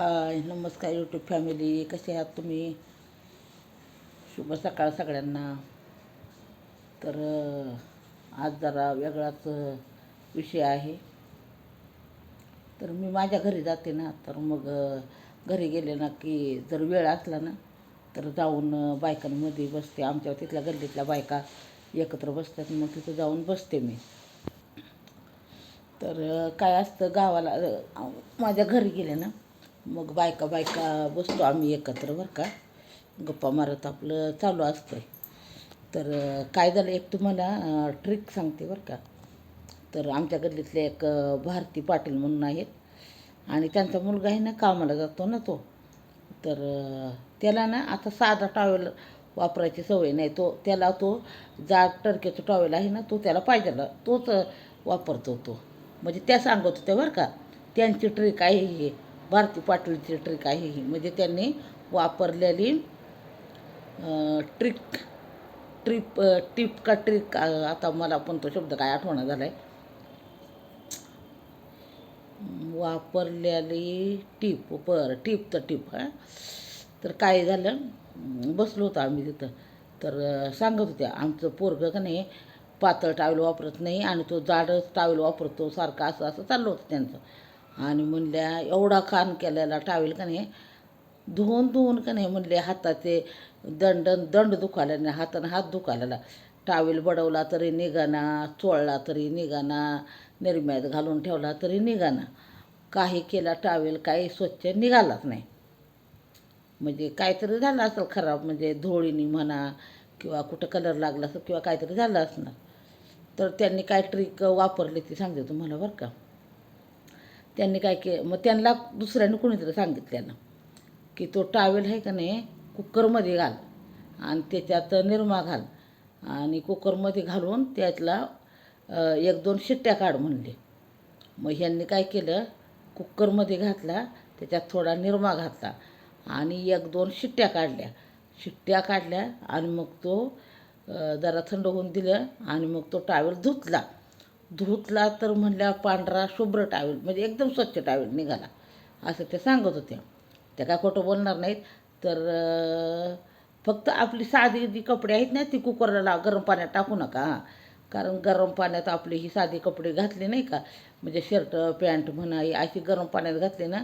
हाय नमस्कार YouTube family कसे आहात तुम्ही? शुभ सकाळ सगळ्यांना. तर आज जरा वेगळाच विषय आहे. तर मी माझ्या घरी जाते ना तर मग घरी गेले ना की जर वेळ असला ना तर जाऊन बायकांमध्ये बसते. आमच्या तिथल्या गल्लीतल्या बायका एकत्र बसतात मग तिथं जाऊन बसते मी. तर काय असतं गावाला माझ्या घरी गेले ना मग बायका बायका बसतो आम्ही एकत्र बरं का. गप्पा मारत आपलं चालू असतं आहे तर काय झालं एक तुम्हाला ट्रिक सांगते बरं का. तर आमच्या गल्लीतले एक भारती पाटील म्हणून आहेत. आणि त्यांचा मुलगा आहे ना कामाला जातो ना तो. तर त्याला ना आता साधा टॉवेल वापरायची सवय नाही. तो त्याला तो जाड टर्केचा टॉवेल आहे ना तो त्याला पाहिजे तोच वापरतो तो. म्हणजे त्या सांगत होत्या बरं का त्यांची ट्रिक आहे ही. भारती पाटीलची ट्रिक आहे ही. म्हणजे त्यांनी वापरलेली ट्रिक ट्रिप टिप का ट्रिक आता मला पण तो शब्द काय आठवणा झाला आहे वापरलेली टीप बरं टीप तर टीप हां. तर काय झालं बसलो होतो आम्ही तिथं. तर सांगत होत्या आमचं पोरगं का नाही पातळ टावेल वापरत नाही आणि तो जाडच टावेल वापरतो सारखं असं असं चाललं होतं त्यांचं. आणि म्हणल्या एवढा खान केलेला टावेल का नाही? धुवून धुवून का नाही म्हणले हाताचे दंड दंड दुखायला नाही हातानं हात दुखायला. टावेल बडवला तरी निघाना चोळला तरी निघाना निर्म्यात घालून ठेवला तरी निघाना. काही केला टावेल काही स्वच्छ निघालाच नाही. म्हणजे काहीतरी झालं असेल खराब म्हणजे धोळीनी म्हणा किंवा कुठं कलर लागला असेल किंवा काहीतरी झालं असणार. तर त्यांनी काय ट्रिक वापरली ती सांगते तुम्हाला बरं का. त्यांनी काय के मग त्यांना दुसऱ्याने कोणीतरी सांगितल्यानं की तो टावेल आहे का नाही कुकरमध्ये घाल. आणि त्याच्यात निरमा घाल. आणि कुकरमध्ये घालून त्यातला एक दोन शिट्ट्या काढ म्हणले. मग ह्यांनी काय केलं कुकरमध्ये घातला त्याच्यात थोडा निरमा घातला आणि एक दोन शिट्ट्या काढल्या. शिट्ट्या काढल्या आणि मग तो जरा थंड होऊन दिलं आणि मग तो टावेल धुतला. धुतला तर म्हणल्या पांढरा शुभ्र टावेल म्हणजे एकदम स्वच्छ टावेल निघाला. असं ते सांगत होत्या त्या काय खोटं बोलणार नाहीत. तर फक्त आपली साधी जी कपडे आहेत ना ती कुकरला गरम पाण्यात टाकू नका. हां कारण गरम पाण्यात आपले ही साधी कपडे घातले नाही का? म्हणजे शर्ट पॅन्ट म्हणा ही अशी गरम पाण्यात घातली ना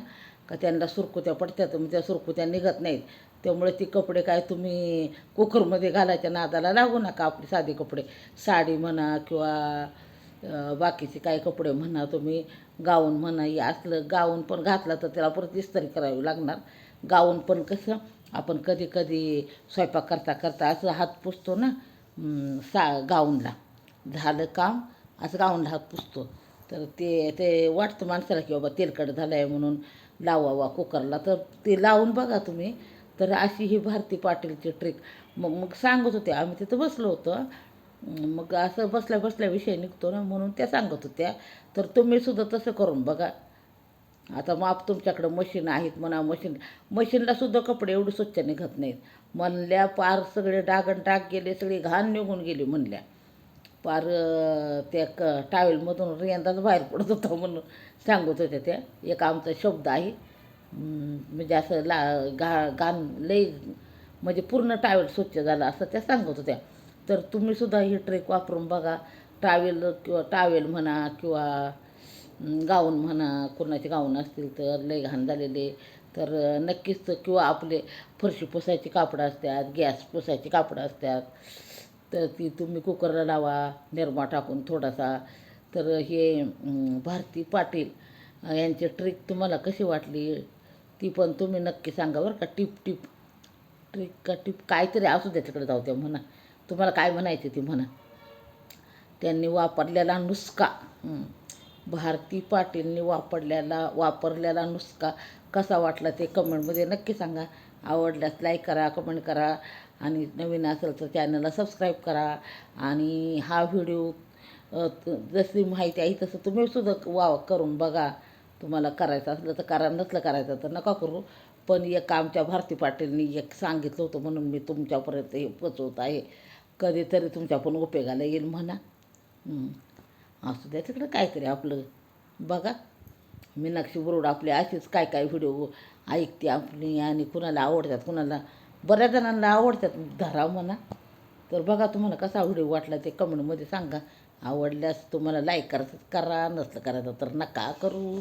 का त्यांना सुरकुत्या पडतात मग त्या सुरकुत्या निघत नाहीत. त्यामुळे ती कपडे काय तुम्ही कुकरमध्ये घालायच्या नादाला लागू नका आपली साधी कपडे. साडी म्हणा किंवा बाकीचे काय कपडे म्हणा तुम्ही गाऊन म्हणा हे असलं गाऊन पण घातला तर त्याला परत इस्त्री करावी लागणार. गाऊन पण कसं आपण कधी कधी स्वयंपाक करता करता असं हात पुसतो ना सा गाऊनला. झालं काम असं गाऊनला हात पुसतो. तर ते ते वाटतं माणसाला की बाबा तेलकट झालं आहे म्हणून लावावा कुकरला. तर ते लावून बघा तुम्ही. तर अशी ही भारती पाटीलची ट्रिक मग मग सांगत होते आम्ही तिथं बसलो होतो. मग असं बसल्या बसल्या विषय निघतो ना म्हणून त्या सांगत होत्या. तर तुम्ही सुद्धा तसं करून बघा. आता माप तुमच्याकडं मशीन आहेत म्हणा मशीन मशीनला सुद्धा कपडे एवढे स्वच्छ निघत नाहीत. म्हणल्या पार सगळे डागण डाग गेले सगळी घाण निघून गेली म्हणल्या. पार त्या क टावेलमधून रेंदाच बाहेर पडत होता म्हणून सांगत होत्या त्या. एक आमचा शब्द आहे. म्हणजे असं ला घा घाण लई म्हणजे पूर्ण टावेल स्वच्छ झालं असं त्या सांगत होत्या. तर तुम्ही सुद्धा ही ट्रेक वापरून बघा. टावेल किंवा टावेल म्हणा किंवा गाऊन म्हणा कोणाचे गाऊन असतील तर लय घाण झालेले. तर नक्कीच किंवा आपले फरशी पुसायची कापडं असतात गॅस पुसायची कापडं असतात तर ती तुम्ही कुकरला लावा निरमा टाकून थोडासा. तर हे भारती पाटील यांची ट्रिक तुम्हाला कशी वाटली? ती पण तुम्ही नक्की सांगा बरं का. Tip tip. ट्रिक का टिप? काहीतरी असू द्या तिकडे जाऊ द्या म्हणा. तुम्हाला काय म्हणायचं ती म्हणा. त्यांनी वापरलेला नुसका. भारती पाटीलनी वापरलेला वापरलेला नुसका. कसा वाटला ते कमेंटमध्ये नक्की सांगा. आवडल्यास लाईक करा कमेंट करा आणि नवीन असेल तर चॅनलला सबस्क्राईब करा. आणि हा व्हिडिओ जशी माहिती आहे तसं तुम्ही सुद्धा वा करून बघा. तुम्हाला करायचं असलं तर करा नसलं करायचं तर नका करू. पण एक आमच्या भारती पाटीलनी एक सांगितलं होतं म्हणून मी तुमच्यापर्यंत हे पोचवत आहे. कधीतरी तुमच्या पण उपयोगाला येईल म्हणा. असू द्या तिकडं काहीतरी आपलं. बघा मीनाक्षी बुरुड आपली अशीच काय काय व्हिडिओ ऐकते आपली आणि कुणाला आवडतात कुणाला बऱ्याच जणांना आवडतात धराव म्हणा. तर बघा तुम्हाला कसा व्हिडिओ वाटला ते कमेंटमध्ये सांगा. आवडल्यास तुम्हाला लाईक करायचं करा नसलं करायचं तर नका करू.